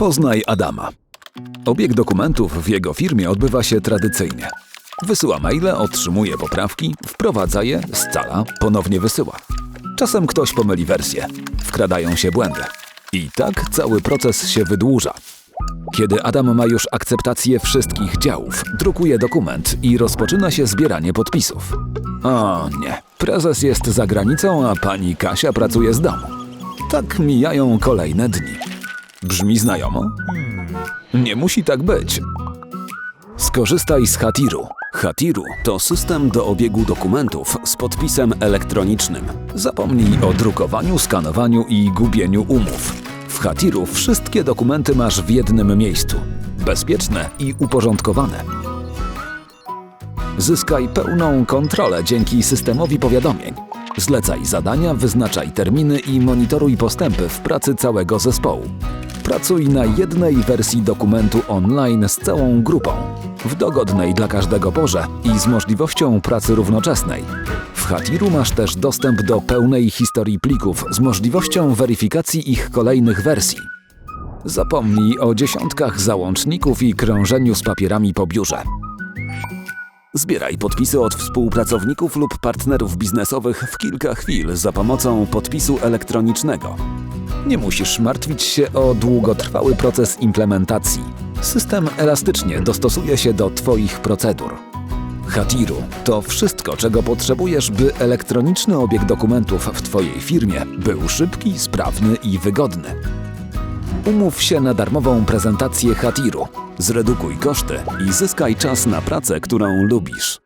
Poznaj Adama. Obieg dokumentów w jego firmie odbywa się tradycyjnie. Wysyła maile, otrzymuje poprawki, wprowadza je, scala, ponownie wysyła. Czasem ktoś pomyli wersję, wkradają się błędy. I tak cały proces się wydłuża. Kiedy Adam ma już akceptację wszystkich działów, drukuje dokument i rozpoczyna się zbieranie podpisów. O nie, prezes jest za granicą, a pani Kasia pracuje z domu. Tak mijają kolejne dni. Brzmi znajomo? Nie musi tak być. Skorzystaj z Hatiru. Hatiru to system do obiegu dokumentów z podpisem elektronicznym. Zapomnij o drukowaniu, skanowaniu i gubieniu umów. W Hatiru wszystkie dokumenty masz w jednym miejscu. Bezpieczne i uporządkowane. Zyskaj pełną kontrolę dzięki systemowi powiadomień. Zlecaj zadania, wyznaczaj terminy i monitoruj postępy w pracy całego zespołu. Pracuj na jednej wersji dokumentu online z całą grupą, w dogodnej dla każdego porze i z możliwością pracy równoczesnej. W Hatiru masz też dostęp do pełnej historii plików z możliwością weryfikacji ich kolejnych wersji. Zapomnij o dziesiątkach załączników i krążeniu z papierami po biurze. Zbieraj podpisy od współpracowników lub partnerów biznesowych w kilka chwil za pomocą podpisu elektronicznego. Nie musisz martwić się o długotrwały proces implementacji. System elastycznie dostosuje się do Twoich procedur. Hatiru to wszystko, czego potrzebujesz, by elektroniczny obieg dokumentów w Twojej firmie był szybki, sprawny i wygodny. Umów się na darmową prezentację Hatiru. Zredukuj koszty i zyskaj czas na pracę, którą lubisz.